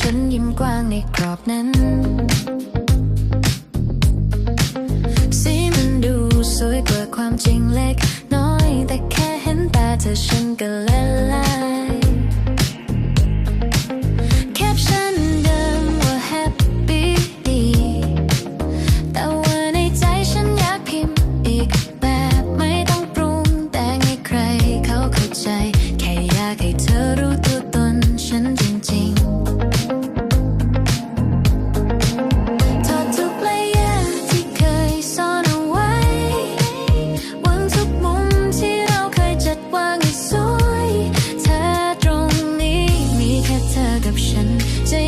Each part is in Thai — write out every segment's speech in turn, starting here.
ฉันยิ้มกว้างในกรอบนั้น สีมันดูสวยกว่าความจริงเล็ก น้อยแต่แค่เห็นตาเธอฉันก็ละลาย ฉั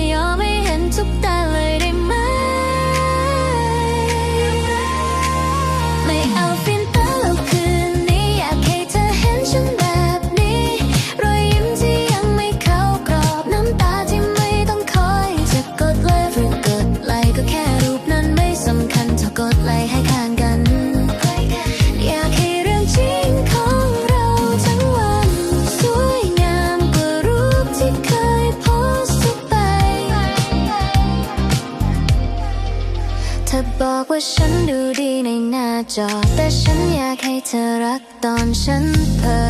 ว่าฉันดูดีในหน้าจอ แต่ฉันอยากให้เธอรักตอนฉันเพ้อ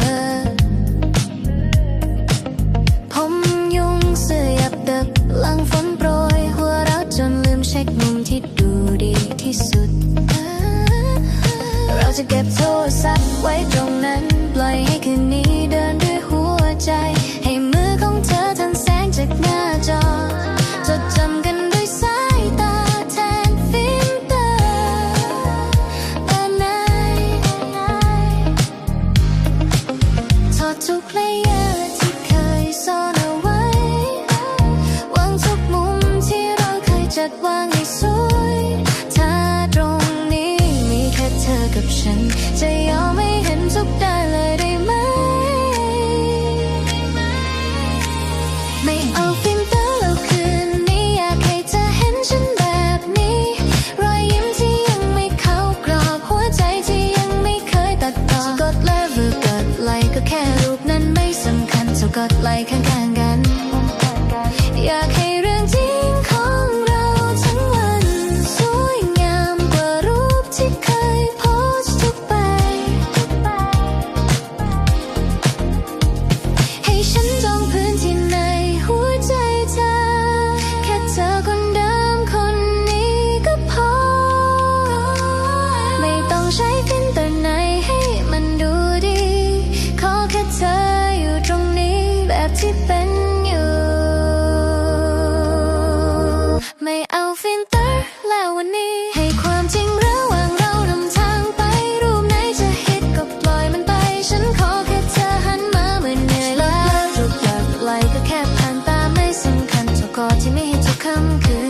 ผมยุงเสื้อยับดึกลังฝนโปรย หัวเราะจนลืมเช็คมุมที่ดูดีที่สุด เราจะเก็บโทรศัพท์ไว้ตรงนั้น ปล่อยให้คืนนี้เดินด้วยหัวใจให้มื จัดวางให้สวยถ้าตรงนี้มีแค่เธอกับฉัน จะยอมไม่เห็นทุกได้เลยได้ไหม ไม่เอา ใช้ฟิลเตอร์ไหนให้มันดูดี ขอแค่เธออยู่ตรงนี้แบบที่เป็นอยู่ ไม่เอาฟิลเตอร์แล้ววันนี้ให้ความจริงระหว่างเรานำทางไป รูปไหนจะฮิตก็ปล่อยมันไป ฉันขอแค่เธอหันมาเมื่อเหนื่อยล้ารูปแบบไลค์ก็แค่ผ่านตาไม่สำคัญเท่ากอที่ไม่เห็นทุกคำคืน